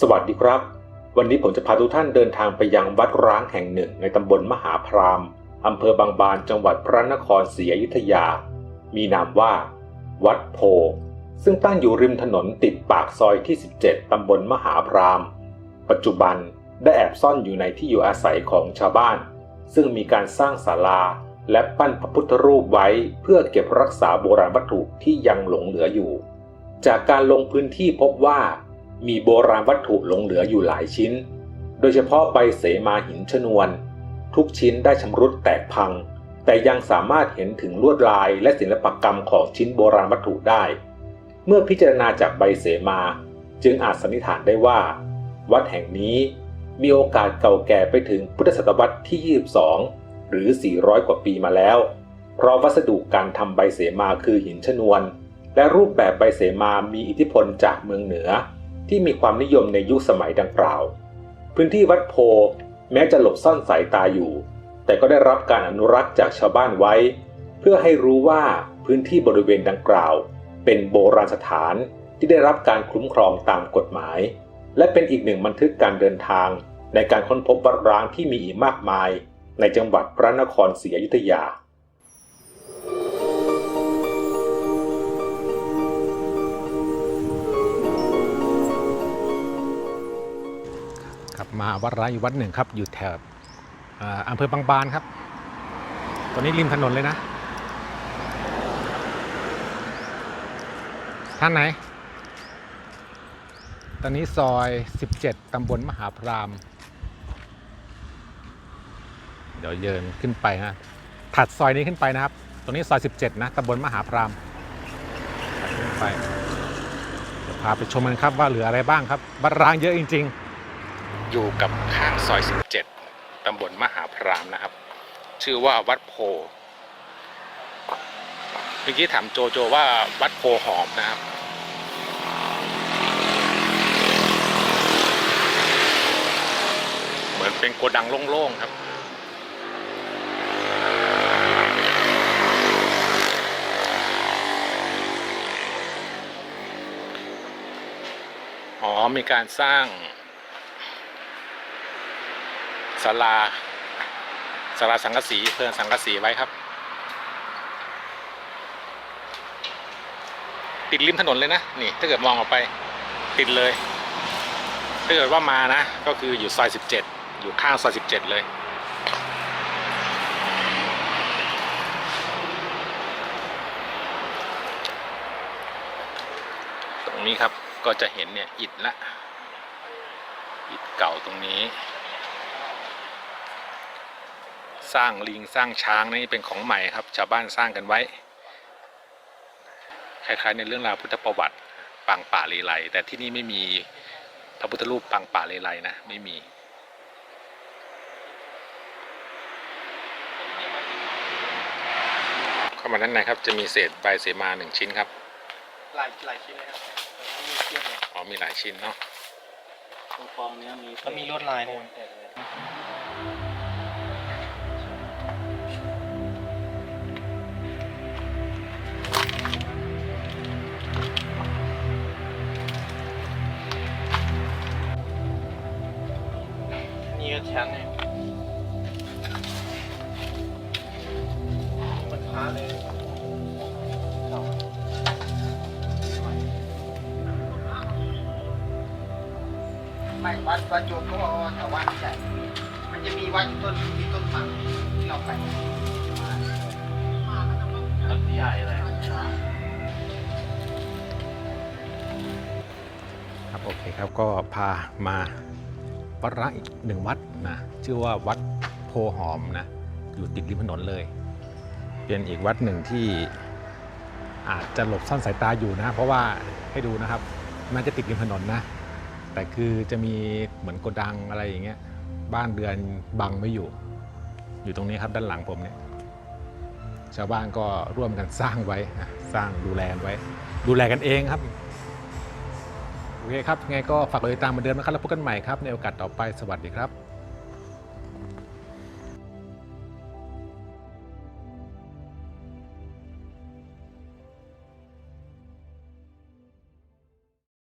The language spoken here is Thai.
สวัสดีครับ วันนี้ผมจะพาทุกท่านเดินทางไปยังวัดร้างแห่งหนึ่งในตำบลมหาพรามอำเภอบางบานจังหวัดพระนครศรีอยุธยา มีนามว่า วัดโพ ซึ่งตั้งอยู่ริมถนนติดปากซอยที่ 17 ตำบลมหาพรามปัจจุบันได้แอบซ่อนอยู่ในที่อยู่อาศัยของชาวบ้าน ซึ่งมีการสร้างศาลาและปั้นพระพุทธรูปไว้เพื่อเก็บรักษาโบราณวัตถุที่ยังหลงเหลืออยู่ จากการลงพื้นที่พบว่า มีโบราณวัตถุหลงเหลืออยู่หลายชิ้น โดยเฉพาะใบเสมาหินชนวน ทุกชิ้นได้ชำรุดแตกพัง แต่ยังสามารถเห็นถึงลวดลายและศิลปกรรมของชิ้นโบราณวัตถุได้ เมื่อพิจารณาจากใบเสมา จึงอาจสันนิษฐานได้ว่า วัดแห่งนี้มีโอกาสเก่าแก่ไปถึงพุทธศตวรรษที่ 22 หรือ 400 กว่าปีมาแล้ว เพราะวัสดุการทำใบเสมาคือหินชนวน และรูปแบบใบเสมามีอิทธิพลจากเมืองเหนือ ที่มีความนิยมในยุคสมัยดังกล่าว พื้นที่วัดโพแม้จะหลบซ่อนสายตาอยู่ แต่ก็ได้รับการอนุรักษ์จากชาวบ้านไว้ เพื่อให้รู้ว่าพื้นที่บริเวณดังกล่าว เป็นโบราณสถานที่ได้รับการคุ้มครองตามกฎหมาย และเป็นอีกหนึ่งบันทึกการเดินทาง ในการค้นพบวัดร้างที่มีอีกมากมาย ในจังหวัดพระนครศรีอยุธยา มาวัดร้างอยู่วัดหนึ่งครับ อยู่แถบอำเภอบางบานครับ ตอนนี้ริมถนนเลยนะ ท่านไหน ตอนนี้ซอย 17 ตำบลมหาพราม เดี๋ยวเยินขึ้นไปนะถัดซอยนี้ขึ้นไปนะครับ ตรงนี้ซอย 17 นะ ตำบลมหาพรามขึ้นไปเดี๋ยวพาไปชมกันครับว่าเหลืออะไรบ้างครับวัดร้างเยอะจริง ๆ อยู่กับข้างซอย 17 ตำบลมหาพรามนะครับ ชื่อว่าวัดโพเมื่อกี้ถามโจโจว่าวัดโพหอมนะครับ เหมือนเป็นโกดังโล่งๆครับอ๋อมีการสร้าง ศาลาศาลาสังกะสีเพิ่มสังกะสีไว้ครับ ติดริมถนนเลยนะนี่ ถ้าเกิดมองออกไปติดเลย ถ้าเกิดว่ามานะ ก็คืออยู่ซอย 17 อยู่ข้างซอย 17 เลยตรงนี้ครับก็จะเห็นเนี่ยอิฐละ อิฐเก่าตรงนี้ สร้างลิงสร้างช้างนี่เป็นของใหม่ครับ ชาวบ้านสร้างกันไว้ คล้ายๆในเรื่องราวพุทธประวัติปางป่าเลไลแต่ที่นี่ไม่มีพระพุทธรูปปางป่าเลไลนะไม่มีเข้ามาด้านในครับ จะมีเศษใบเสมาหนึ่งชิ้นครับหลายหลายชิ้นเลยครับแต่ว่ามีเทียบเลยอ๋อมีหลายชิ้นเนาะตรงฟองเนี้ยมีก็มีลวดลายด้วย นี่ก็ชั้นเนี่ยมือนค้าเลยไม่วัดวัดโยมก็แถววัดใหญ่มันจะมีวัดต้นมีต้นสักที่เราไปต้นใหญ่เลยครับโอเคครับก็พามา วัดร้างอีกหนึ่งวัดนะชื่อว่าวัดโพหอมนะอยู่ติดริมถนนเลย เป็นอีกวัดหนึ่งที่อาจจะหลบซ่อนสายตาอยู่นะ เพราะว่าให้ดูนะครับน่าจะติดริมถนนนะ แต่คือจะมีเหมือนโกดังอะไรอย่างเงี้ยบ้านเรือนบังไม่อยู่ อยู่ตรงนี้ครับด้านหลังผมเนี่ยชาวบ้านก็ร่วมกันสร้างไว้สร้างดูแลไว้ ดูแลกันเองครับ โอเคครับไงก็ฝากกดติดตามเหมือนเดิมนะครับแล้วพบกันใหม่ครับในโอกาสต่อไปสวัสดีครับ